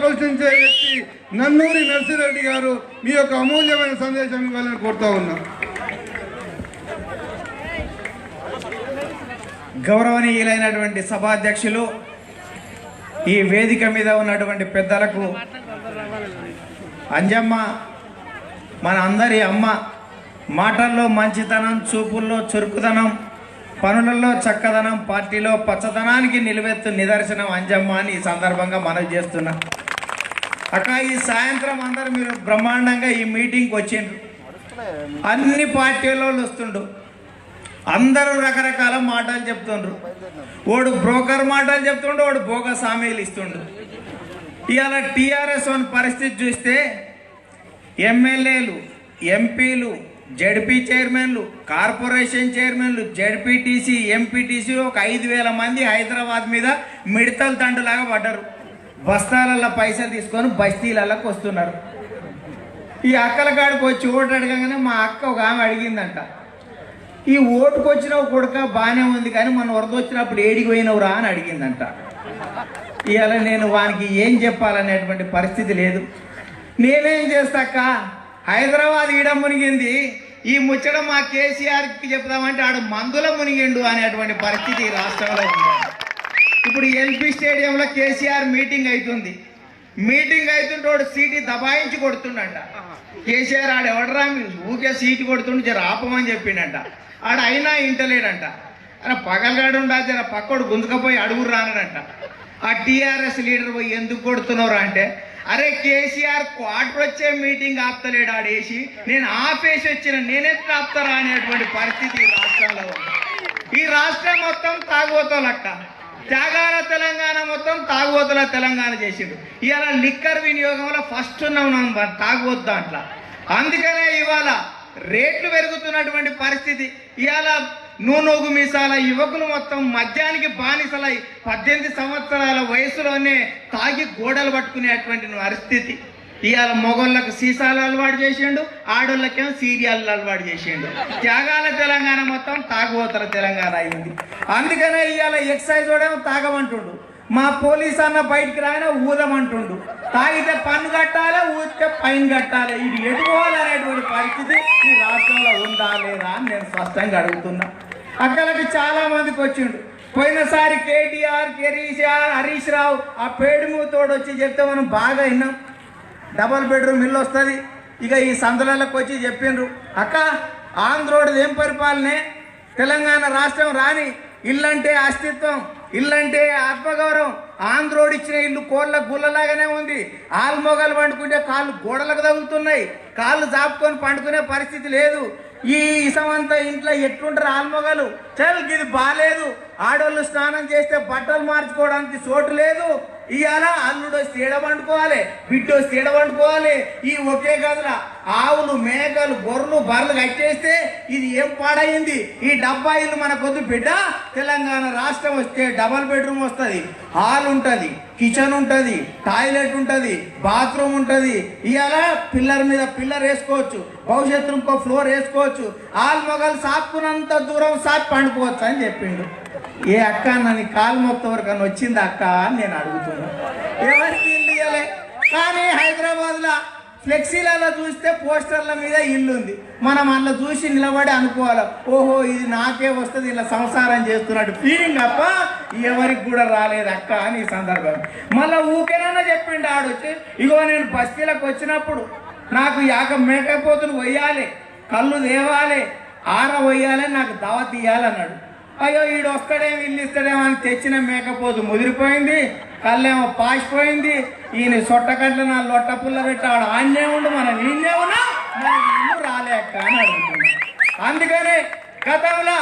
ప్రశ్నించే వ్యక్తి నన్నూరి నర్సిరెడ్డి గారు మీ యొక్క అమూల్యమైన సందేశం ఇవ్వాలని కోరుతా ఉన్నా. గౌరవనీయులైనటువంటి సభాధ్యక్షులు ఈ వేదిక మీద ఉన్నటువంటి పెద్దలకు అంజమ్మ మన అందరి అమ్మ మాటల్లో మంచితనం చూపుల్లో చురుకుదనం పనులలో చక్కదనం పార్టీలో పచ్చదనానికి నిలువెత్తు నిదర్శనం అంజమ్మ అని ఈ సందర్భంగా మనవి చేస్తున్నా. అక్క ఈ సాయంత్రం అందరు మీరు బ్రహ్మాండంగా ఈ మీటింగ్కి వచ్చిండ్రు. అన్ని పార్టీల వాళ్ళు వస్తుండు అందరూ రకరకాల మాటలు చెప్తుండ్రు. వాడు బ్రోకర్ మాటలు చెప్తుండు వాడు భోగ సామీలు ఇస్తుండు. ఇవాళ టీఆర్ఎస్ వన్ పరిస్థితి చూస్తే ఎమ్మెల్యేలు ఎంపీలు జడ్పీ చైర్మన్లు కార్పొరేషన్ చైర్మన్లు జడ్పీటీసీ ఎంపీటీసీ ఒక ఐదు వేల మంది హైదరాబాద్ మీద మిడతల తండులాగా పడ్డారు. బస్తాలలో పైసలు తీసుకొని బస్తీలలోకి వస్తున్నారు. ఈ అక్కల కాడికి వచ్చి ఓటు అడగగానే మా అక్క ఒక ఆమె అడిగిందంట. ఈ ఓటుకు వచ్చిన కొడుక బాగానే ఉంది కానీ మన వరద వచ్చినప్పుడు ఏడికి పోయినవురా అని అడిగిందంట. ఇవాళ నేను వానికి ఏం చెప్పాలనేటువంటి పరిస్థితి లేదు. నేనేం చేస్తాక హైదరాబాద్ ఈడ మునిగింది. ఈ ముచ్చట మా కేసీఆర్కి చెప్దామంటే ఆడు మందుల మునిగిండు అనేటువంటి పరిస్థితి రాష్ట్రంలో ఉంది ఇప్పుడు ఎల్పి స్టేడియంలో కేసీఆర్ మీటింగ్ అవుతుంది మీటింగ్ అవుతుంటే వాడు సీటు దబాయించి కొడుతుండంట. కేసీఆర్ ఆడ ఎవడరా ఊకే సీటు కొడుతుండు జర ఆపమని చెప్పిండంట. ఆడ అయినా ఇంటలేడంట. అరే పగలగాడు ఉండా జర పక్కోడు గుంజుకపోయి అడుగురు రానడంట. ఆ టీఆర్ఎస్ లీడర్ పోయి ఎందుకు కొడుతున్నారా అంటే అరే కేసీఆర్ క్వార్టర్ వచ్చే మీటింగ్ ఆపుతలేడు ఆడేసి నేను ఆపేసి వచ్చిన నేనెట్లా ఆపుతారా అనేటువంటి పరిస్థితి ఈ రాష్ట్రంలో ఈ రాష్ట్రం మొత్తం తాగుబోతోలక్క త్యాగాల తెలంగాణ మొత్తం తాగుబోతుల తెలంగాణ చేసిండు ఇవాళ లిక్కర్ వినియోగంలో ఫస్ట్ ఉన్నాం మనం తాగుబోతు దాంట్లో. అందుకనే ఇవాళ రేట్లు పెరుగుతున్నటువంటి పరిస్థితి. ఇవాళ నూనోగు మీసాల యువకులు మొత్తం మద్యానికి బానిసలై పద్దెనిమిది సంవత్సరాల వయసులోనే తాగి గోడలు పట్టుకునేటువంటి పరిస్థితి. ఇవాళ మొగోళ్ళకు సీసాలు అలవాటు చేసిండు ఆడోళ్ళకేమో సీరియాలు అలవాటు చేసిండు. త్యాగాల తెలంగాణ మొత్తం తాగుబోతల తెలంగాణ అయింది. అందుకనే ఇవాళ ఎక్సైజ్ వాడేమో తాగమంటుండు. మా పోలీస్ అన్న బయటికి రాయినా ఊదమంటుండు. తాగితే పన్ను కట్టాలి ఊదితే పైన కట్టాలి? ఇది ఎటుకోవాలనేటువంటి పరిస్థితి ఈ రాష్ట్రంలో ఉందా లేదా అని నేను స్పష్టంగా అడుగుతున్నా. అక్కడికి చాలా మందికి వచ్చిండు. పోయినసారి కేటీఆర్ కేసీఆర్ హరీష్ రావు ఆ పేడుమూతోడు వచ్చి చెప్తే మనం బాగా విన్నాం. డబల్ బెడ్రూమ్ ఇల్లు వస్తుంది. ఇక ఈ సందులలోకి వచ్చి చెప్పిండ్రు అక్క ఆంధ్రోడిది ఏం పరిపాలనే? తెలంగాణ రాష్ట్రం రాని ఇల్లంటే అస్తిత్వం ఇల్లంటే ఆత్మగౌరవం. ఆంధ్రోడు ఇచ్చిన ఇల్లు కోళ్ళ గుల్లలాగానే ఉంది. ఆల్మొగలు పండుకుంటే కాళ్ళు గోడలకు తగులుతున్నాయి. కాళ్ళు చాపుకొని పండుకునే పరిస్థితి లేదు. ఈ ఇసమంతా ఇంట్లో ఎట్లుంటారు ఆల్మొగలు చల్ ఇది బాగాలేదు ఆడోళ్ళు స్నానం చేస్తే బట్టలు మార్చుకోవడానికి చోటు లేదు. ఇవాళ అల్లుడు వస్తే ఏడ పండుకోవాలి బిడ్డ వస్తే ఏడ పండుకోవాలి. ఈ ఒకే గదిలో ఆవులు మేకలు గొర్రెలు బర్రెలు కట్టేస్తే ఇది ఏం పాడైంది? ఈ డబ్బా ఇల్లు మన కొద్ది బిడ్డ? తెలంగాణ రాష్ట్రం వస్తే డబల్ బెడ్రూమ్ వస్తుంది హాల్ ఉంటుంది కిచెన్ ఉంటుంది టాయిలెట్ ఉంటుంది బాత్రూమ్ ఉంటుంది. ఇవాళ పిల్లర్ మీద పిల్లర్ వేసుకోవచ్చు భవిష్యత్తు ఇంకో ఫ్లోర్ వేసుకోవచ్చు. ఆల్ మొగలు సాపుకున్నంత దూరం సాపి పండుకోవచ్చు అని చెప్పిండు. ఏ అక్క నన్ను కాలు మొత్తం వరకు అని వచ్చింది అక్క అని నేను అడుగుతున్నా. ఎవరికి ఇల్లు ఇవ్వలే కానీ హైదరాబాద్లో ఫ్లెక్సీలలో చూస్తే పోస్టర్ల మీద ఇల్లు ఉంది. మనం అందులో చూసి నిలబడి అనుకోవాలి. ఓహో ఇది నాకే వస్తుంది ఇలా సంసారం చేస్తున్నట్టు ఫీలింగ్ అప్ప ఎవరికి కూడా రాలేదు అక్క అని ఈ సందర్భం. మళ్ళీ ఊకేనన్నా చెప్పిండు ఆడొచ్చి ఇగో నేను బస్తీలకు వచ్చినప్పుడు నాకు యాక మేకపోతులు వయ్యాలి కళ్ళు తేవాలి ఆర వయ్యాలి నాకు దవ తీయాలన్నాడు అయ్యో వీడు వస్తాడేమో ఇల్లు ఇస్తాడేమో అని తెచ్చిన మేకపోతు ముదిరిపోయింది కళ్ళేమో పాసిపోయింది. ఈయన సొట్టకట్ల నా లొట్ట పుల్ల పెట్టాడు ఆయనే ఉండు మన నేనే ఉన్నా ఇల్లు రాలేక అని అడుగుతున్నా. అందుకనే గతంలో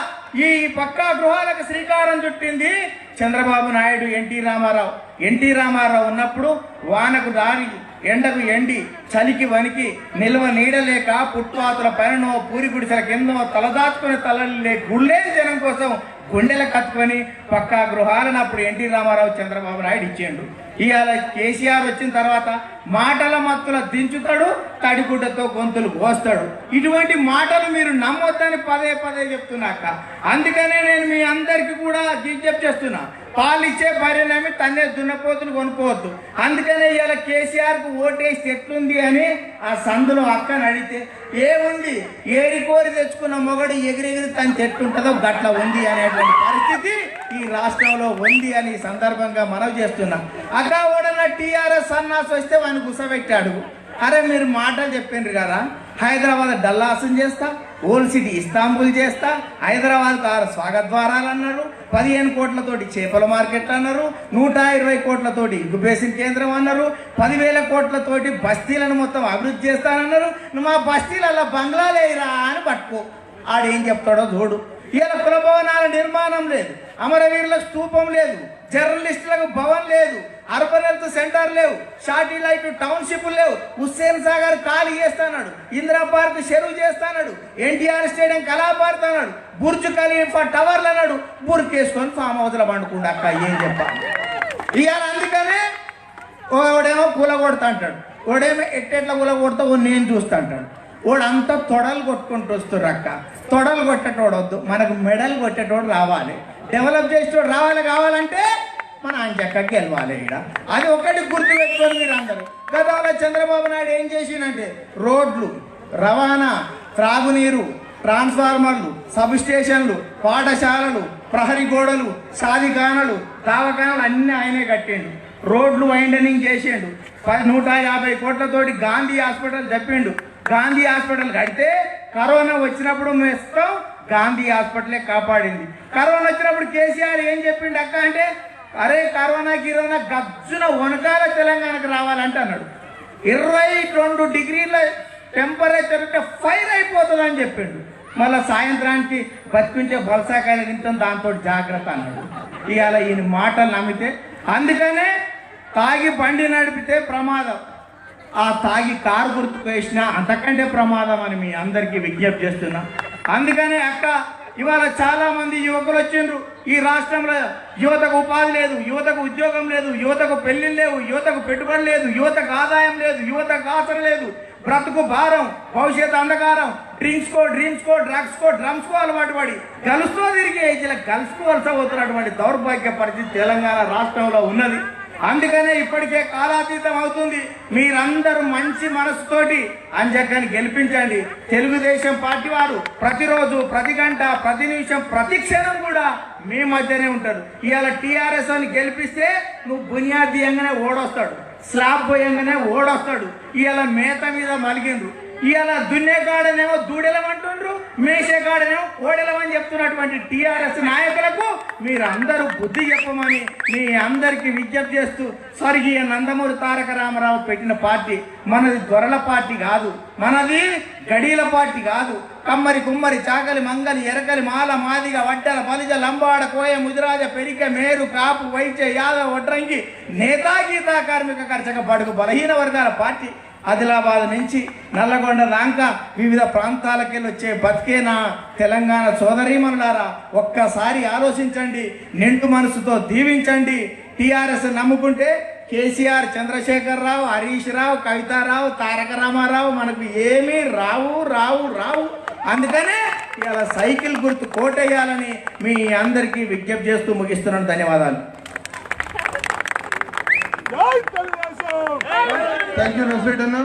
ఈ పక్కా గృహాలకు శ్రీకారం చుట్టింది చంద్రబాబు నాయుడు ఎన్టీ రామారావు. ఎన్టీ రామారావు ఉన్నప్పుడు వానకు దారి ఎండకు ఎండి చలికి వణికి నిల్వ నీడలేక పుట్పాతుల పైనో పూరి గుడిసెల కిందో తలదాచుకునే తలలే గుళ్ళేని జనం కోసం గుండెలు కత్తుకొని పక్కా గృహాలను అప్పుడు ఎన్టీ రామారావు చంద్రబాబు నాయుడు ఇచ్చిండు ఇవాళ కేసీఆర్ వచ్చిన తర్వాత మాటల మత్తుల దించుతాడు తడిగుడ్డతో గొంతులు కోస్తాడు. ఇటువంటి మాటలు మీరు నమ్మొద్దని పదే పదే చెప్తున్నాక అందుకనే నేను మీ అందరికీ కూడా విజ్ఞప్తి చేస్తున్నా. పాలిచ్చే ఇచ్చే తన్నే దున్నపోతులు కొనుక్కోవద్దు. అందుకనే ఇవాళ కేసీఆర్కు ఓటేసి ఎట్లుంది అని ఆ సందులో అక్కని అడిగితే ఏముంది? ఏరి కోరి తెచ్చుకున్న మొగడు ఎగిరెగిరి తను చెట్టుంటుందో గట్ల ఉంది అనేటువంటి పరిస్థితి ఈ రాష్ట్రంలో ఉంది అని సందర్భంగా మనవి చేస్తున్నాం. అక్క ఓడన టీఆర్ఎస్ సన్నాసి వస్తే వాడిని గుసబెట్టాడు అరే మీరు మాటలు చెప్పిండ్రు కదా హైదరాబాద్ డల్లాసం చేస్తా ఓల్డ్ సిటీ ఇస్తాంబుల్ చేస్తా హైదరాబాద్ ఆరు స్వాగద్వారాలు అన్నారు పదిహేను కోట్లతోటి చేపల మార్కెట్ అన్నారు నూట ఇరవై కోట్లతోటి ఇంకుబేషన్ కేంద్రం అన్నారు పదివేల కోట్లతోటి బస్తీలను మొత్తం అభివృద్ధి చేస్తానన్నారు. మా బస్తీలలో బంగ్లాలేరా అని పట్టుకో. ఆడేం చెప్తాడో చూడు. ఇలా కులభవనాల నిర్మాణం లేదు. అమరవీరులకు స్తూపం లేదు. జర్నలిస్టులకు భవన్ లేదు. అర్బన్ హెల్త్ సెంటర్ లేవు షాటిలైట్ టౌన్షిప్ లేవు. హుస్సేన్ సాగర్ ఖాళీ చేస్తాడు ఇందిరా పార్క్ చెరువు చేస్తాడు ఎన్టీఆర్ స్టేడియం కళాపాడుతున్నాడు బుర్జ్ ఖలీఫా టవర్లు అన్నాడు బుర్కేసుకొని ఫామ్ హౌస్లో పండుకుండా అక్క ఏం చెప్పాలి? ఇవాళ అందుకనే ఓడేమో కూల కొడతా అంటాడు ఓడేమో ఎట్టెట్ల కూల కొడతావు నేను చూస్తా అంటాడు. వాడంతా తొడలు కొట్టుకుంటూ వస్తారు అక్క. తొడలు కొట్టేటోడు వద్దు మనకు మెడల్ కొట్టేటోడు రావాలి. డెవలప్ చేసేటోడు రావాలి కావాలంటే మన అంజక్క గెలవాలి ఇక్కడ అది ఒకటి గుర్తుపెట్టుకోండి మీరు అందరూ గతంలో చంద్రబాబు నాయుడు ఏం చేసిందంటే రోడ్లు రవాణా త్రాగునీరు ట్రాన్స్ఫార్మర్లు సబ్ స్టేషన్లు పాఠశాలలు ప్రహరీ గోడలు సాధికానలు దావఖానలు అన్నీ ఆయనే కట్టిండు. రోడ్లు వైండనింగ్ చేసిండు. నూట యాభై కోట్లతోటి గాంధీ హాస్పిటల్ చెప్పిండు గాంధీ హాస్పిటల్ కడితే కరోనా వచ్చినప్పుడు మేము గాంధీ హాస్పిటలే కాపాడింది. కరోనా వచ్చినప్పుడు కేసీఆర్ ఏం చెప్పిండు అక్క అంటే అరే కరోనా గిరోనా గజ్జున వనకాల తెలంగాణకు రావాలంటే అన్నాడు. ఇరవై రెండు డిగ్రీల టెంపరేచర్ అంటే ఫైర్ అయిపోతుంది అని చెప్పిండు. మళ్ళీ సాయంత్రానికి బతికించే బలసాకాయలు తింటాం దాంతో జాగ్రత్త అన్నాడు. ఇవాళ ఈయన మాటలు నమ్మితే అందుకనే తాగి బండి నడిపితే ప్రమాదం. ఆ తాగి కారు గుర్తుకు వేసినా అంతకంటే ప్రమాదం అని మీ అందరికీ విజ్ఞప్తి చేస్తున్నా. అందుకనే అక్క ఇవాళ చాలా మంది యువకులు వచ్చిండ్రు. ఈ రాష్ట్రంలో యువతకు ఉపాధి లేదు యువతకు ఉద్యోగం లేదు యువతకు పెళ్ళిళ్ళు లేవు యువతకు పెట్టుబడి లేదు యువతకు ఆదాయం లేదు యువతకు ఆసర లేదు. బ్రతుకు భారం భవిష్యత్ అంధకారం డ్రింక్స్ కో డ్రీమ్స్ కో డ్రగ్స్ కో డ్రమ్స్ కో అలవాటు పడి గలుస్తూ తిరిగి ఇలా కలుసుకోవాల్సి అవుతున్నటువంటి దౌర్భాగ్య పరిస్థితి తెలంగాణ రాష్ట్రంలో ఉన్నది. అందుకనే ఇప్పటికే కాలాతీతం అవుతుంది. మీరందరూ మంచి మనసుతోటి అంజక్కని గెలిపించండి. తెలుగుదేశం పార్టీ వారు ప్రతిరోజు ప్రతి గంట ప్రతి నిమిషం ప్రతి క్షణం కూడా మీ మధ్యనే ఉంటారు. ఇవాళ టీఆర్ఎస్ అని గెలిపిస్తే నువ్వు బునియాదీయంగానే ఓడొస్తాడు. స్లాబ్ పోయంగానే ఓడొస్తాడు. ఇవాళ మేత మీద మలిగిండ్రు. ఇవాళ దున్నే కాడనేమో దూడెలమంటుండ్రు మేసే కాడనేమో ఓడెలమని చెప్తున్నటువంటి టిఆర్ఎస్ నాయకులకు మీరందరూ బుద్ధి చెప్పమని మీ అందరికీ విజ్ఞప్తి చేస్తూ స్వర్గీయ నందమూరి తారక రామారావు పెట్టిన పార్టీ మనది దొరల పార్టీ కాదు మనది గడీల పార్టీ కాదు. కమ్మరి కుమ్మరి చాకలి మంగలి ఎరకలి మాల మాదిగ వడ్డల బలిజ లంబాడ కోయ ముదిరాజ పెరిక మేరు కాపు వైద్య యాదవ వడ్రంగి నేతా గీతా కార్మిక కర్చక బడుగు బలహీన వర్గాల పార్టీ. ఆదిలాబాద్ నుంచి నల్లగొండ దాకా వివిధ ప్రాంతాలకి వచ్చే బతికే నా తెలంగాణ సోదరీమనులారా ఒక్కసారి ఆలోచించండి నిండు మనసుతో దీవించండి. టీఆర్ఎస్ నమ్ముకుంటే కేసీఆర్ చంద్రశేఖర్ రావు హరీష్ రావు కవితారావు తారక రామారావు మనకు ఏమీ రావు రావు రావు. అందుకనే ఇలా సైకిల్ గుర్తు కోటేయాలని మీ అందరికీ విజ్ఞప్తి చేస్తూ ముగిస్తున్నాను. ధన్యవాదాలు. థ్యాంక్ యూ నర్సిరెడ్డి అన్న